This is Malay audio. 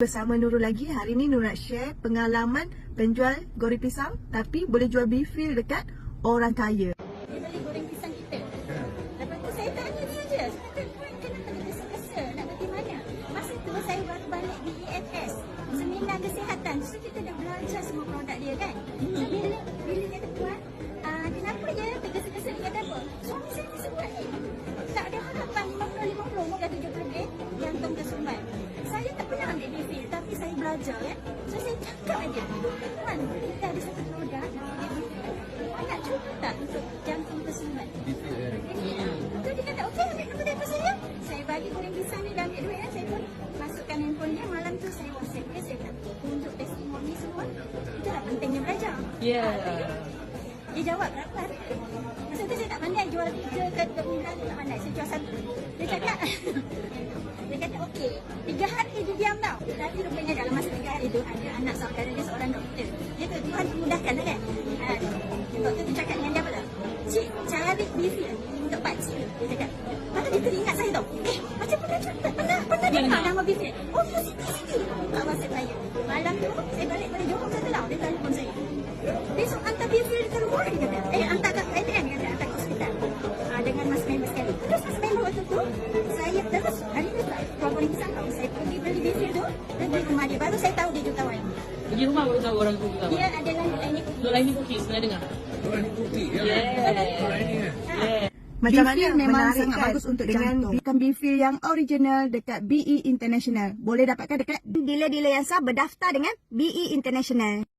Bersama Nurul lagi, hari ni Nur nak share pengalaman penjual goreng pisang tapi boleh jual feel dekat orang kaya. Dia beli goreng pisang kita. Lepas tu saya tanya dia je. Saya kata, "Tuan, kenapa tak kesel nak pergi mana? Masa tu saya baru balik di EFS. Seminar kesihatan. So kita dah belajar semua produk dia kan. So belajar kan. So saya cakap aja. Tuan, kita ada satu BFIL. Tuan nak cuba tak untuk jantung tersumbat? Betul dia kata, okey ambil nombor telefon saya. Saya bagi goreng pisang ni dah ambil duit kan. Saya pun masukkan handphone dia. Malam tu saya whatsapp dia. Saya tak tunjuk testimoni semua. Itulah pentingnya belajar. Ya. Dia jawab berapa harga. Masa tu saya tak pandai jual tiga ke tiga bulan. Tak pandai. Saya jual satu. Dia cakap. dia kata okey. Tiga hari dia diam tau. Tapi rupanya dalam masa tiga hari tu ada anak saudara dia seorang doktor. Dia tu Tuhan mudahkan lah kan. Ha, doktor tu cakap dengan dia apa tak? Cik cari beef untuk pakcik. Dia cakap. Lepas tu dia teringat saya tau. Eh macam pernah pernah pernah, pernah dengar nama beef Oh tu Siti Siti. Tak WhatsApp saya. Malam tu saya balik pada Johor satu tau. Dia telefon saya. Besok hantar beef dekat rumah dia kata. Eh Tau. Saya pergi beli beef tu. Dan beli rumah dia. Baru saya tahu dia jutawan. Pergi rumah baru tahu orang tu juga. Dia adalah ini. Untuk lain ni cookies, pernah dengar? Yeah. Macam mana memang sangat kan bagus untuk dengan jantung. Ikan Beefil yang original dekat BE International. Boleh dapatkan dekat dealer-dealer yang sah berdaftar dengan BE International.